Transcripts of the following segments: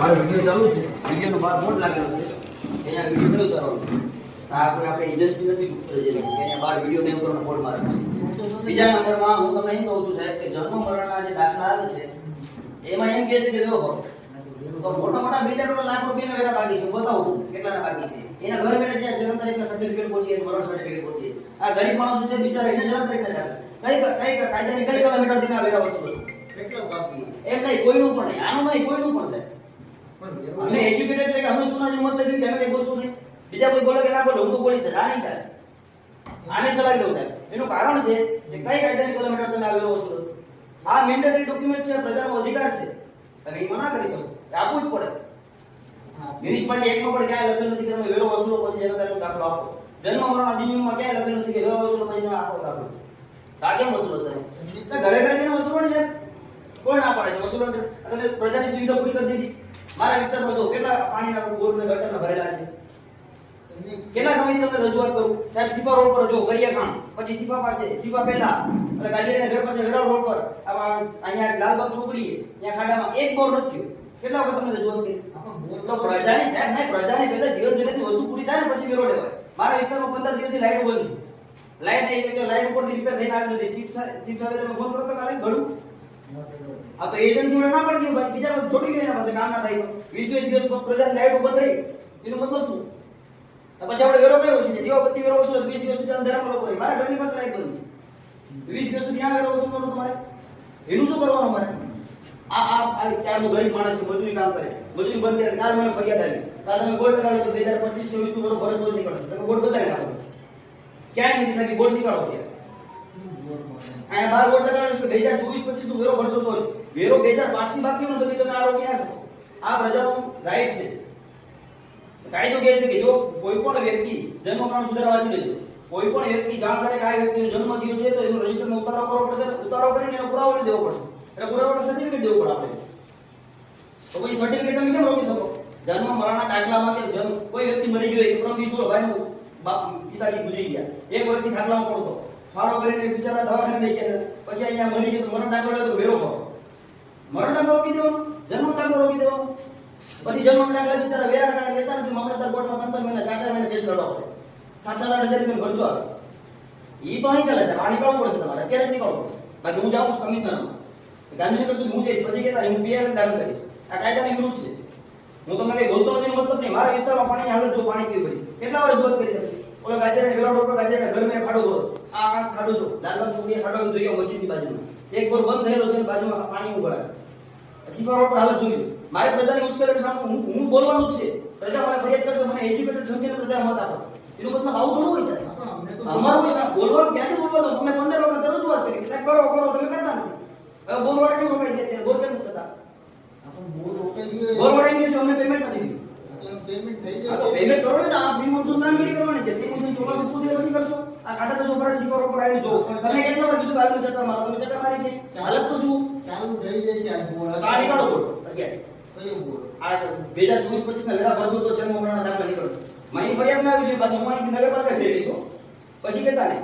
મારો વીડિયો ચાલુ છે. વિડીયોનો બહાર બોર્ડ લાગેલો છે. અહીંયા વીડિયો નહીં ઉતારવાનો આ આપણે એજન્સી નથી ગુપ્ત એજન્સી અહીંયા બહાર વીડિયો નહીં ઉતારવાનો બોર્ડ મારેલો છે. બીજા નંબરમાં હું તમને એમ કહું છું, સાહેબ, કે જન્મ મરણના જે દાખલા આવે છે, એમાં એમ કહે છે કે જો તો મોટા મોટા બિલ્ડરો લાખ રૂપિયાના વેરા બાકી છે. બતાવો કેટલાના બાકી છે. એના ઘર બેઠા જ્યાં જન્મ તારીખના સર્ટિફિકેટ પહોંચી એનું મરણ સર્ટિફિકેટ પહોંચી આ ગરીબ માણસો છે, બિચારા એને જન્મ તારીખના કઈ કઈ કાયદાની કઈ કિલોમીટરથી આ વેરા વસૂલ કેટલા બાકી એમ નહીં, કોઈનું પણ નહીં. આનું નહીં, કોઈનું પણ, સાહેબ. અમે એજ્યુકેટેડ એટલે કે અમે જૂના જે મત લઈને કે અમે બોલશું નહીં. બીજા કોઈ બોલે કે ના બોલે, હું તો બોલી જ. આ નહીં સાહેબ આને ચલાવી દઉં સાહેબ. એનું કારણ છે કે કઈ કાયદાની કિલોમીટર તમે આવેલો વસ્તુ આ મેન્ડેટરી ડોક્યુમેન્ટ છે, પ્રજાનો અધિકાર છે. તમે મના કરી શકો. આપવું જ પડે. મ્યુનિસિપાલિટી એકમાં પણ ક્યાંય લખેલું નથી તમે વેરો વસૂલો પછી તારીખનો દાખલો આપો. જન્મ, મરણ ક્યાંય લખેલું નથી કે વેરો વસૂલો પછી એનો આપો દાખલો. આ કેમ વસૂલો તમે? ઘરે ઘરે વસૂલવાની છે? કોણ ના પાડે છે તમે પ્રજાની સુવિધા પૂરી કરી દીધી. મારા વિસ્તારમાં જો કેટલા પાણીના બોર ને ગટરના ભરેલા છે? કેટલા સમયથી તમને રજૂઆત કરું? સાહેબ સીપા રોડ પર જો ગરિયા કામ પછી સીપા પાસે સીપા પહેલા. અને ગાજરીના ઘર પાસે વેરાવ રોડ પર. અહીંયા લાલબાગ ચોકડી ત્યાં ખાડામાં એક બોર નથી કેટલા વખત તમને રજૂઆત કરી? તો પ્રજાની સાહેબ નહીં પ્રજાની પહેલા જીવન જરૂરિયાતની વસ્તુ પૂરી થાય ને પછી વેરો લેવાય. મારા વિસ્તારમાં પંદર દિવસથી લાઈટો બંધ છે લાઈટ નહીં તો લાઈટ ઉપરથી રિપેર થઈને આવી નથી. ચીફ સાહેબ ચીફ સાહેબ તમે ફોન કરો તો કાલે ઘડું આ તો એજન્સી ના પડી ગયું ભાઈ બીજા બસ જોડી પાસે કામ થાય. વીસ વીસ દિવસ પ્રજાની લાઈટ બંધ રહી એનો મતલબ શું? પછી આપણે વેરો કયો છે? દીવાબત્તી વેરો વસૂલ વીસ દિવસ સુધી અંધારામાં લોકો મારે ઘરની પાસે લાઈટ બંધ છે. વીસ દિવસ સુધી આ વેરો વસૂલ કરવાનો તમારે? એનું શું કરવાનું મારે આ આ આ ક્યારનું ગરીબ માણસ છે, મજૂરી કામ કરે. મજૂરી બંધ કરે. કાલ મને ફરિયાદ આવી. કાલ તમે બોર્ડ લગાડો તો બે હજાર પચીસ, છવ્વીસનું બરોબર જ નીકળશે. તમે બોર્ડ બતાવી નાખો પછી. ક્યાંય નથી સાહેબ બોર્ડ નીકાળો ત્યાં અહીંયા બાર બોર્ડ લગાડો છે બે હજાર ચોવીસ, પચીસનું વેરો ભરશો તો વેરો બે હજાર બાકી હોય ને તો તમે આ રોકી શકો આ પ્રજાનો રાઈટ છે. કાયદો કહે છે કે જો કોઈ પણ વ્યક્તિ જન્મ પ્રમાણ સુધારા વાંચી લેજો કોઈ પણ વ્યક્તિ જાણ કરે કે આ વ્યક્તિનો જન્મ થયો છે તો એનો રજીસ્ટરમાં ઉતારો કરવો પડશે ઉતારો કરીને એનો પુરાવો દેવો પડશે. એટલે પુરાવો સર્ટિફિકેટ દેવું પડે આપણે. તો પછી સર્ટિફિકેટ તમે કેમ રોકી શકો? જન્મ મરણના દાખલામાં કે જન્મ કોઈ વ્યક્તિ મરી ગયો એક પ્રમ દિવસો ભાઈ બાપ પિતાજી ગુજરી ગયા. એક વર્ષથી ખાટલામાં પડતો ફાળો કરીને બિચારા દવાખાને લઈ ગયા. પછી અહીંયા મરી ગયો તો મરણ દાખલો તો વેરો કરો. મરણ દાખલો દેવાનો. જન્મ દાખલો રોકી દેવાનો પછી જન્મ દાખલા બિચારા વેરા કારણે લેતા નથી મામલતદાર કોર્ટમાં ત્રણ મહિના ચાર ચાર મહિના કેસ લડવો પડે. સાત સાત આઠ હજાર ખર્ચો આવે. એ તો અહીં ચાલે છે, આ નીકળવું પડશે તમારે, અત્યારે જ નીકળવું પડશે. બાકી હું જાઉં છું કમિશનરમાં. ગાંધીનગર સુધી હું જઈશ, પછી કહેતા, હું પીઆર દાખલ કરીશ. આ કાયદાની વિરુદ્ધ છે. હું તમને કઈ બોલતો નથી મતલબ નહીં. મારા વિસ્તારમાં પાણી હાલત જો પાણી કેવી ભરી કેટલા વાર જોત કરી હતી? ઓલો ગાજરને વેરા રોડ પર ગાજરને ઘર મેં ખાડો દોરો આ ખાડો જો લાલબાગ ચોકડીએ ખાડો જોઈએ મસ્જિદની બાજુમાં. એક બોર બંધ થયેલો છે બાજુમાં પાણી ઉભરાય. પર હાલત જોયું મારી પ્રજાની મુશ્કેલીઓ સામે હું હું બોલવાનું છે. પ્રજા મને ફરિયાદ કરશે મને એજ્યુકેટેડ સમજીને પ્રજા મત આપો. એનો મતલબ આવું થોડું હોય સાહેબ. અમારું કોઈ સાહેબ બોલવાનું ક્યાંથી બોલવા દો તમે પંદર વખત રજૂઆત કરી. કે સાહેબ કરો કરો તમે કરતા નથી. હવે બોર વડે કેમ રોકાઈ ગયા? બોર કેમ થતા? બોર વડાઈ ગયો છે અમને પેમેન્ટ નથી દીધું પેમેન્ટ થઈ જાય. તો પેમેન્ટ કરો ને આ પ્રી મોન્સૂન કામગીરી કરવાની છે. પ્રી મોન્સૂન ચોમાસું પૂરું પછી કરશો. આ કાંટા તો જો પર સિપર ઉપર આવી જો તમે કેટલા વાર કીધું આવીને ચક્કર મારો તમે ચક્કર મારી દે. હાલત તો જુઓ. ચાલુ થઈ જશે આ તો આ નીકાળો બોલ અત્યારે કયો બોર આ બે હજાર ચોવીસ પચીસ ના વેરા ભરશો તો જન્મ મરણના દાખલા નીકળશે. મારી ફરિયાદ ના આવી જોઈએ બાજુ હું અહીંથી નગરપાલિકા થઈ છો પછી કેતા ને.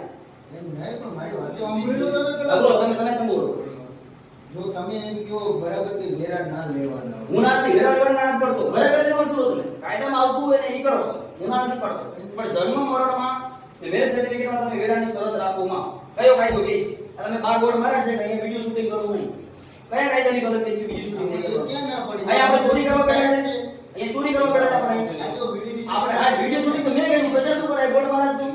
એમ નહીં પણ મારી વાત તો સાંભળી લો તમે બોલો તમે તમે તમે બોલો. જો તમે એમ કહો બરાબર કે વેરા ના લેવાના હું ના નથી વેરા લેવા ના પડતો. બરાબર ઘરે શું તમે. કાયદામાં આવતું હોય ને એ કરો. એમાં નથી પડતો. પણ જન્મ મરણમાં મેરેજ સર્ટિફિકેટમાં તમે વેરાની શરત રાખોમાં કયો કાયદો કહે છે? તમે બાર બોર્ડ માર્યા છે કે અહીંયા વિડિયો શૂટિંગ કરવું નહીં કાયદાની ગલત કહે બીજું શું શૂટિંગ નહીં આપણે પડી ચોરી કરવા બેઠા એ ચોરી કરવા પડે આપણે. આ જો વીડિયો આપણે આ વિડિયો શૂટિંગ તો મેં કર્યું પ્રજા શું કરાય બોર્ડ મારા તું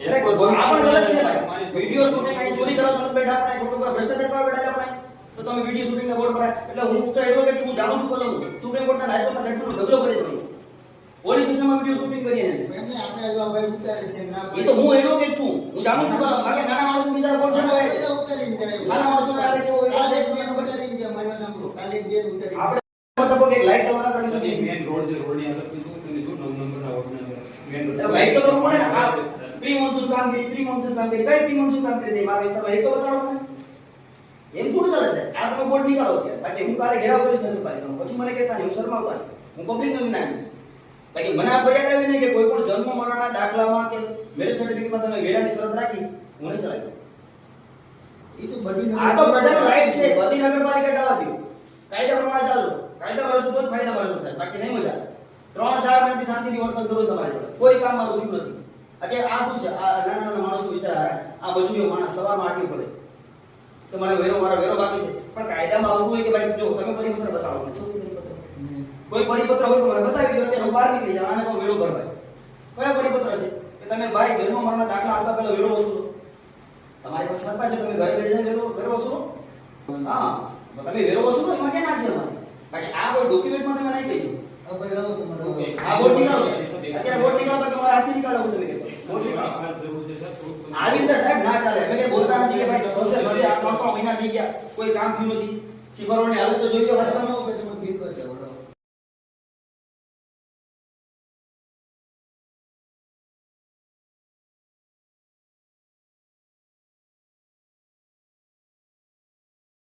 એટલે કોઈ બોલ- આ પણ ગલત છે ભાઈ. વિડિયો શૂટિંગ અહીં ચોરી કરવા તમે બેઠા આપણે ખોટું ભ્રષ્ટાચાર કરવા બેઠા આપણે. તો તમે વિડિયો શૂટિંગ ના બોર્ડ પર એટલે હું તો એડવોકેટ છું જાણું છું બોલું સુપ્રીમ કોર્ટના હાઈકોર્ટના જજમેન્ટ ઢગલો કરી દઉં પોલીસ સ્ટેશનમાં વિડિયો શૂટિંગ કરીએ ને આપણે જો ભાઈ ઉતારે છે ના એ તો હું એડવોકેટ છું. હું જાણું છું કે મારે નાના માણસો ચડાવે કાલે બેન મારી સાંભળો. કાલે જ બેન ઉતારીને આપણે મતલબ કે લાઈટ ચાલુ કરી શકીએ. મેન રોડ છે રોડની હાલત તો જુઓ તમે જો નવ નંબરના રોડના મેન રોડ લાઈટ તો કરવું પડે ને. આ પ્રી મોન્સૂન કામગીરી પ્રી મોન્સૂન કામગીરી. કઈ પ્રી મોન્સૂન કામગીરી થઈ? મારા વિસ્તારમાં એ તો બતાવો એમ થોડું ચાલે છે. આ તમે બોર્ડ નીકાળો બાકી હું કાલે ઘેરાવ કરીશ નગરપાલિકામાં. પછી મને કહેતા હું શરમાવતો હું પબ્લિક નથી નાખીશ બાકી મને આ ફરિયાદ આવી નહીં કે કોઈ પણ જન્મ મરણના દાખલામાં કે મેરેજ સર્ટિફિકેટમાં તમે વેરાની શરત રાખી હું નહીં ચલાવી એ તો બધી આ તો પ્રજાનો રાઈટ છે. બધી નગરપાલિકા જવા દો. ફાયદા સાહેબ. બાકી નહીં મજા ત્રણ ચાર મહિનાથી શાંતિથી વર્તન કરો તમારી. જોડે કોઈ કામ મારું થયું નથી. અત્યારે આ શું છે? આ નાના નાના માણસો બિચારા આ મજૂરીઓ માણસ સવારમાં આટલી પડે કે મને વેરો મારા વેરો બાકી છે. પણ કાયદામાં આવતું હોય કે ભાઈ જો તમે પરિપત્ર બતાવો. કોઈ પરિપત્ર હોય તો મને બતાવી દો. અત્યારે બહાર નીકળી જાઉં. આને વેરો ભરવાય. કયો પરિપત્ર છે? કે તમે ભાઈ વેરો મરણના દાખલા આવતા પહેલા વેરો વસૂલો. તમારી પાસે સત્તા છે તમે ઘરે બેસીને વેરો વેરો વસૂલો હા તમે વેરો છો એમાં ક્યાં ના છે બાકી આ કોઈ ડોક્યુમેન્ટમાં તમે નહીં કહી આ ભાઈ લાવો તમારો ઓકે. આ બોર્ડ નીકાળો છે અત્યારે બોર્ડ નીકાળો બાકી અમારા હાથથી નીકાળો તમે કહેતો બોર્ડ નીકળો. ખાસ જરૂર છે સર થોડુંક તમે- આવી રીતે સાહેબ ના ચાલે અમે બોલતા નથી કે ભાઈ થશે થશે આ ત્રણ ત્રણ મહિના થઈ ગયા કોઈ કામ થયું નથી ચીફરોની હાલત તો જોઈ લો તમે.